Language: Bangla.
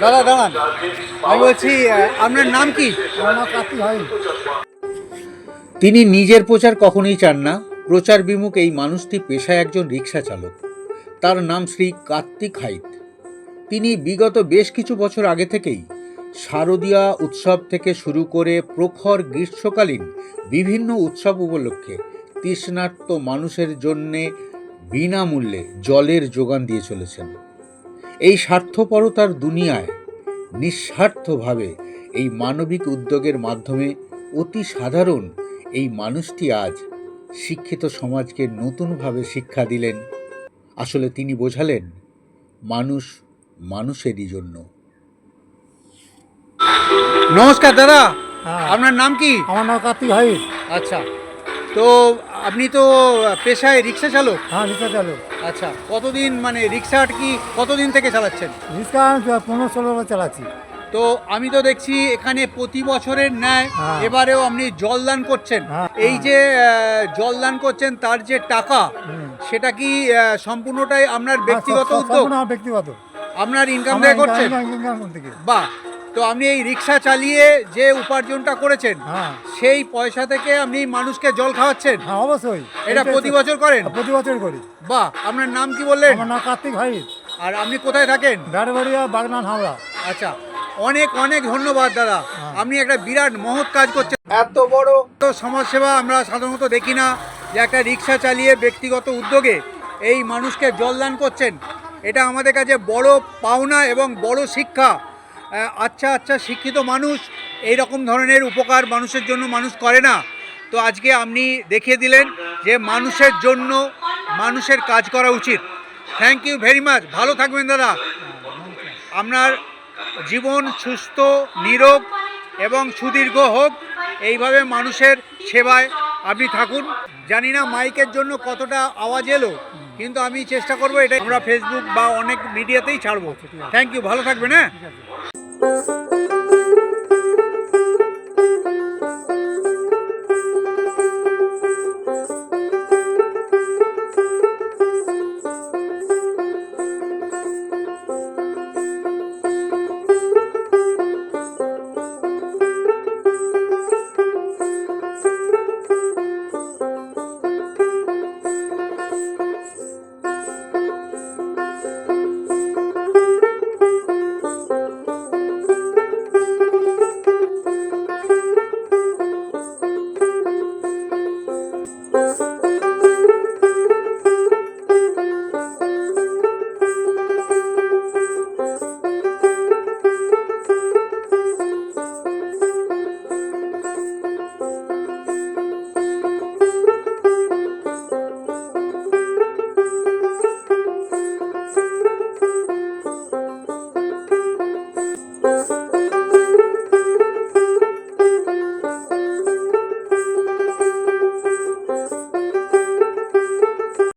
দাঁড়ান। আমি বলছি আপনার নাম কি? তিনি নিজের প্রচার কখনোই চান না। প্রচার বিমুখ এই মানুষটি পেশায় একজন রিক্সা চালক। তার নাম শ্রী কার্তিক হাইত। তিনি বিগত বেশ কিছু বছর আগে থেকেই শারদীয়া উৎসব থেকে শুরু করে প্রখর গ্রীষ্মকালীন বিভিন্ন উৎসব উপলক্ষে তৃষ্ণার্ত মানুষের জন্যে বিনামূল্যে জলের যোগান দিয়ে চলেছেন। এই স্বার্থপরতার দুনিয়ায় নিঃস্বার্থভাবে এই মানবিক উদ্যোগের মাধ্যমে অতি সাধারণ এই মানুষটি আজ শিক্ষিত সমাজকে নতুনভাবে শিক্ষা দিলেন। আসলে তিনি বোঝালেন মানুষ মানুষেরই জন্য। নমস্কার দাদা হ্যাঁ। আপনার নাম কি? আমার নাম কার্তিক ভাই আচ্ছা তো আপনি তো পেশায় রিক্সা চালক? হ্যাঁ রিক্সা চালু আচ্ছা কতদিন মানে রিক্সা কি কতদিন থেকে চালাচ্ছেন? রিক্সা পনেরো ষোলো বছর চালাচ্ছি। তো আমি তো দেখছি এখানে প্রতি বছরের ন্যায় হ্যাঁ। এবারেও আপনি জলদান করছেন। হ্যাঁ, এই যে জলদান করছেন তার যে টাকা সেটা কি সম্পূর্ণটাই আপনার ব্যক্তিগত হ্যাঁ, উদ্যোগ? সম্পূর্ণ ব্যক্তিগত। আপনার ইনকাম আমার করছেন? ইনকাম- তো আপনি এই রিক্সা চালিয়ে যে উপার্জনটা করেছেন হ্যাঁ। সেই পয়সা থেকে আপনি মানুষকে জল খাওয়াচ্ছেন? হ্যাঁ অবশ্যই। এটা প্রতি বছর করেন? প্রতি বছর করি। বাহ আপনার নাম কি বললেন? আমার নাম কার্তিক ভাই। আর আপনি কোথায় থাকেন? ব্যাটবাড়িয়া বাগনান হাওড়া। আচ্ছা অনেক অনেক ধন্যবাদ দাদা। হ্যাঁ। আপনি একটা বিরাট মহৎ কাজ করছেন। এত বড় তো সমাজসেবা আমরা সাধারণত দেখি না যে একটা রিক্সা চালিয়ে ব্যক্তিগত উদ্যোগে এই মানুষকে জলদান করছেন। এটা আমাদের কাছে বড় পাওনা এবং বড় শিক্ষা। আচ্ছা আচ্ছা শিক্ষিত মানুষ এই রকম ধরনের উপকার মানুষের জন্য মানুষ করে না। তো আজকে আপনি দেখিয়ে দিলেন যে মানুষের জন্য মানুষের কাজ করা উচিত। থ্যাংক ইউ ভেরি মাচ ভালো থাকবেন, দাদা। আপনার জীবন সুস্থ, নিরোগ এবং সুদীর্ঘ হোক, এইভাবে মানুষের সেবায় আপনি থাকুন। জানি না মাইকের জন্য কতটা আওয়াজ এলো, কিন্তু আমি চেষ্টা করব এটা আমরা ফেসবুক বা অনেক মিডিয়াতেই ছাড়বো। থ্যাংক ইউ ভালো থাকবেন হ্যাঁ? Thank you. Thank you.